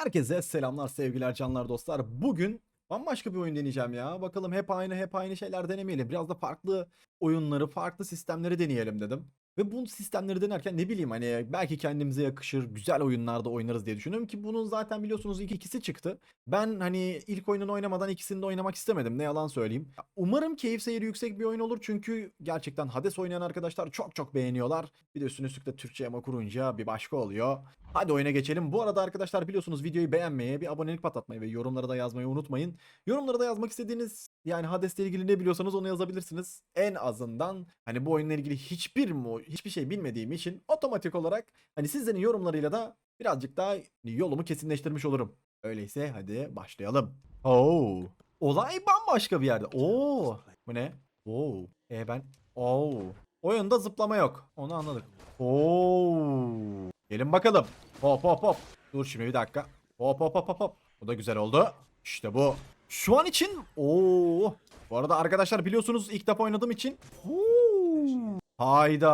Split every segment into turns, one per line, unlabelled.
Herkese selamlar sevgiler canlar dostlar. Bugün bambaşka bir oyun deneyeceğim ya. Bakalım hep aynı hep aynı şeyler denemeyelim. Biraz da farklı oyunları, farklı sistemleri deneyelim dedim. Ve bu sistemleri denerken ne bileyim hani belki kendimize yakışır güzel oyunlarda oynarız diye düşünüyorum ki bunun zaten biliyorsunuz ilk ikisi çıktı. Ben hani ilk oyununu oynamadan ikisini de oynamak istemedim ne yalan söyleyeyim. Umarım keyif seyri yüksek bir oyun olur çünkü gerçekten Hades oynayan arkadaşlar çok çok beğeniyorlar. Bir de üstüne üstlük de Türkçe yama kurunca bir başka oluyor. Hadi oyuna geçelim. Bu arada arkadaşlar biliyorsunuz videoyu beğenmeyi, bir abonelik patlatmayı ve yorumlara da yazmayı unutmayın. Yorumlara da yazmak istediğiniz yani Hades'le ilgili ne biliyorsanız onu yazabilirsiniz. En azından hani bu oyunla ilgili hiçbir mu hiçbir şey bilmediğim için otomatik olarak hani sizlerin yorumlarıyla da birazcık daha yolumu kesinleştirmiş olurum. Öyleyse hadi başlayalım. Oo. Olay bambaşka bir yerde. Oo. Bu ne? Oo. E ben Oo. Oyunda zıplama yok. Onu anladık. Oo. Gelin bakalım. Hop hop hop. Dur şimdi bir dakika. Hop hop hop hop hop. Bu da güzel oldu. İşte bu. Şu an için Oo. Bu arada arkadaşlar biliyorsunuz ilk defa oynadığım için Huu. Hayda.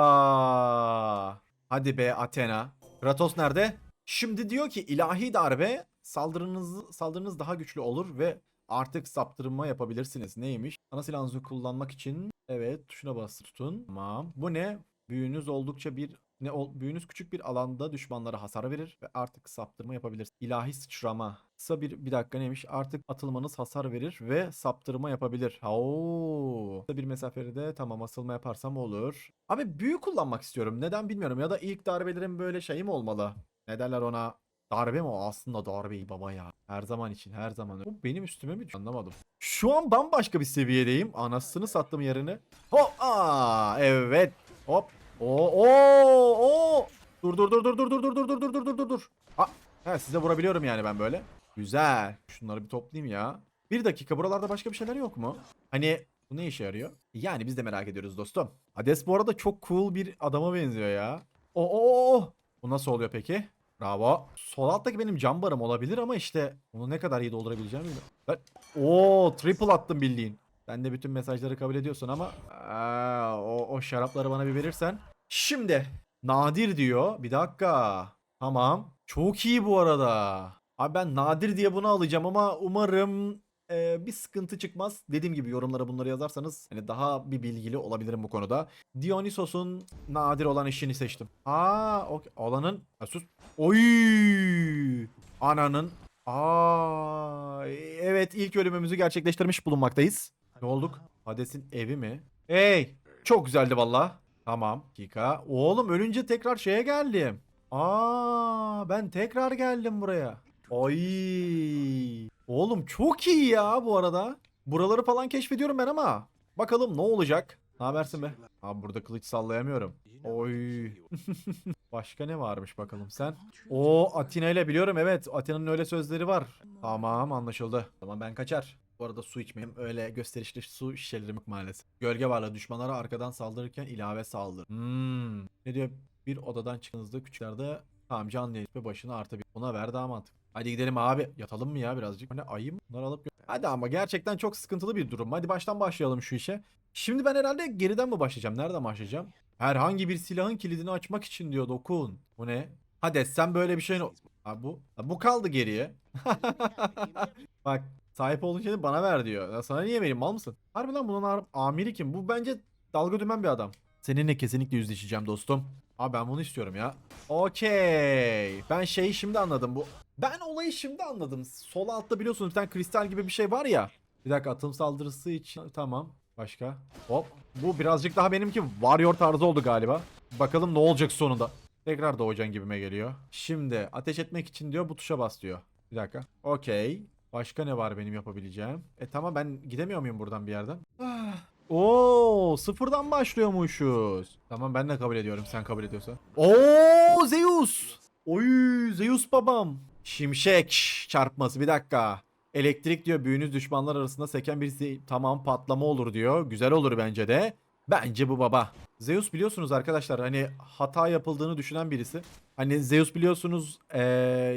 Hadi be Athena. Kratos nerede? Şimdi diyor ki ilahi darbe saldırınız saldırınız daha güçlü olur ve artık saptırma yapabilirsiniz. Neymiş? Ana silahınızı kullanmak için evet tuşuna basılı tutun. Tamam. Bu ne? Büyünüz oldukça bir ne ol, büyünüz küçük bir alanda düşmanlara hasar verir ve artık saptırma yapabilirsiniz. İlahi sıçrama. Kısa bir bir dakika neymiş? Artık atılmanız hasar verir ve saptırma yapabilir. Oo. Kısa bir mesafede tamam asılma yaparsam olur. Abi büyü kullanmak istiyorum. Neden bilmiyorum. Ya da ilk darbelerin böyle şey mi olmalı? Ne derler ona? Darbe mi o? Aslında darbeyi baba ya. Her zaman için her zaman. Bu benim üstüme mi? Anlamadım. Şu an bambaşka bir seviyedeyim. Anasını sattım yerini. Hop! Aa, evet. Hop. Oo, oo, oo. Dur dur dur dur dur dur dur dur dur dur dur dur dur dur. Aa, he, size vurabiliyorum yani ben böyle. Güzel. Şunları bir toplayayım ya. Bir dakika buralarda başka bir şeyler yok mu? Hani bu ne işe yarıyor? Yani biz de merak ediyoruz dostum. Hades bu arada çok cool bir adama benziyor ya. Oo, oo, oo. Bu nasıl oluyor peki? Bravo. Sol alttaki benim cam barım olabilir ama işte onu ne kadar iyi doldurabileceğimi bilmiyorum. Ben... Oo, triple attım bildiğin. Sen de bütün mesajları kabul ediyorsun ama Aa, o, o şarapları bana bir verirsen. Şimdi nadir diyor. Bir dakika. Tamam. Çok iyi bu arada. Abi ben nadir diye bunu alacağım ama umarım e, bir sıkıntı çıkmaz. Dediğim gibi yorumlara bunları yazarsanız hani daha bir bilgili olabilirim bu konuda. Dionysos'un nadir olan işini seçtim. Aa, okey. Alanın ha, sus. Oy! Ananın Aa, evet ilk ölümümüzü gerçekleştirmiş bulunmaktayız. Ne olduk? Hades'in evi mi? Hey! Çok güzeldi valla. Tamam. Dakika. Oğlum ölünce tekrar şeye geldim. Aa, ben tekrar geldim buraya. Ay. Oğlum çok iyi ya bu arada. Buraları falan keşfediyorum ben ama. Bakalım ne olacak? Ne habersin be? Abi burada kılıç sallayamıyorum. Oy. Başka ne varmış bakalım sen? O Atina ile biliyorum evet. Atina'nın öyle sözleri var. Tamam anlaşıldı. Tamam ben kaçar. Bu arada su içmeyeyim. Öyle gösterişli su şişelerim yok maalesef. Gölge varlığı düşmanlara arkadan saldırırken ilave saldır. Hmm. Ne diyor? Bir odadan çıktığınızda küçüklerde tamam canlı ve başını artabilir. Ona ver daha mantıklı. Hadi gidelim abi. Yatalım mı ya birazcık? Hani ayı mı? Bunları alıp Hadi ama gerçekten çok sıkıntılı bir durum. Hadi baştan başlayalım şu işe. Şimdi ben herhalde geriden mi başlayacağım? Nereden başlayacağım? Herhangi bir silahın kilidini açmak için diyor dokun. Bu ne? Hadi sen böyle bir şey... Abi bu, bu kaldı geriye. Bak sahip olduğun şeyi bana ver diyor. Ya sana niye vereyim mal mısın? Harbi lan bunun amiri kim? Bu bence dalga dümen bir adam. Seninle kesinlikle yüzleşeceğim dostum. Abi ben bunu istiyorum ya. Okey. Ben şeyi şimdi anladım bu. Ben olayı şimdi anladım. Sol altta biliyorsunuz bir tane kristal gibi bir şey var ya. Bir dakika atım saldırısı için tamam. Başka? Hop. Bu birazcık daha benimki warrior tarzı oldu galiba. Bakalım ne olacak sonunda. Tekrar doğacan gibime geliyor. Şimdi ateş etmek için diyor bu tuşa bas diyor. Bir dakika. Okey. Başka ne var benim yapabileceğim? E tamam ben gidemiyor muyum buradan bir yerden? Ah. Oo, sıfırdan başlıyormuşuz. Tamam ben de kabul ediyorum sen kabul ediyorsan. Oo, Zeus. Oy, Zeus babam. Şimşek çarpması bir dakika. Elektrik diyor büyünüz düşmanlar arasında seken bir tamam patlama olur diyor. Güzel olur bence de. Bence bu baba. Zeus biliyorsunuz arkadaşlar hani hata yapıldığını düşünen birisi. Hani Zeus biliyorsunuz eee,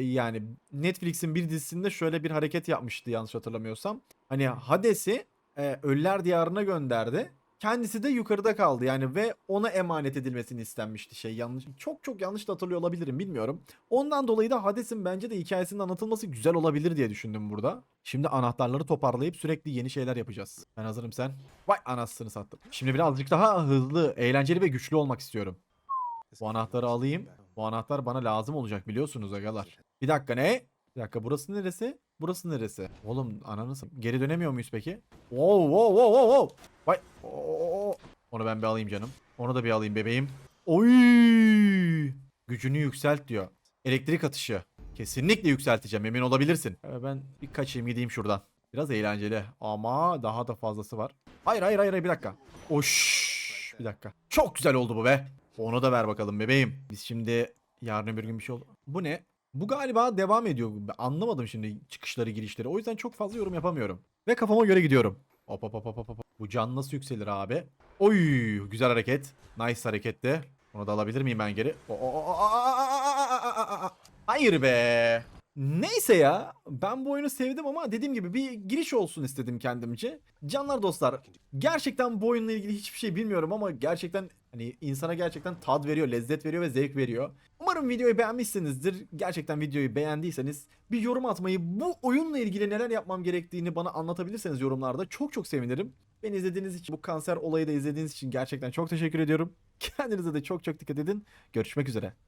yani Netflix'in bir dizisinde şöyle bir hareket yapmıştı yanlış hatırlamıyorsam. Hani Hades'i e, Ölüler Diyarı'na gönderdi. Kendisi de yukarıda kaldı yani ve ona emanet edilmesini istenmişti şey yanlış. Çok çok yanlış da hatırlıyor olabilirim bilmiyorum. Ondan dolayı da Hades'in bence de hikayesinin anlatılması güzel olabilir diye düşündüm burada. Şimdi anahtarları toparlayıp sürekli yeni şeyler yapacağız. Ben hazırım sen. Vay anasını sattım. Şimdi birazcık daha hızlı, eğlenceli ve güçlü olmak istiyorum. Bu anahtarı alayım. Bu anahtar bana lazım olacak biliyorsunuz agalar. Bir dakika ne? Bir dakika burası neresi? Burası neresi? Oğlum ananı Geri dönemiyor muyuz peki? Wow wow wow wow wow. Vay. Oo. Onu ben bir alayım canım. Onu da bir alayım bebeğim. Oy! Gücünü yükselt diyor. Elektrik atışı. Kesinlikle yükselteceğim emin olabilirsin. Ee, Ben bir kaçayım gideyim şuradan. Biraz eğlenceli ama daha da fazlası var. Hayır hayır hayır bir dakika. Oş. Bir dakika. Çok güzel oldu bu be. Onu da ver bakalım bebeğim. Biz şimdi yarın öbür gün bir şey oldu. Bu ne? Bu galiba devam ediyor. Anlamadım şimdi çıkışları girişleri. O yüzden çok fazla yorum yapamıyorum. Ve kafama göre gidiyorum. Hop hop hop hop hop. Bu can nasıl yükselir abi? Oy güzel hareket. Nice hareketti. Onu da alabilir miyim ben geri? Hayır be. Neyse ya. Ben bu oyunu sevdim ama dediğim gibi bir giriş olsun istedim kendimce. Canlar dostlar. Gerçekten bu oyunla ilgili hiçbir şey bilmiyorum ama gerçekten hani insana gerçekten tad veriyor, lezzet veriyor ve zevk veriyor. Umarım videoyu beğenmişsinizdir. Gerçekten videoyu beğendiyseniz bir yorum atmayı, bu oyunla ilgili neler yapmam gerektiğini bana anlatabilirseniz yorumlarda çok çok sevinirim. Beni izlediğiniz için, bu kanser olayı da izlediğiniz için gerçekten çok teşekkür ediyorum. Kendinize de çok çok dikkat edin. Görüşmek üzere.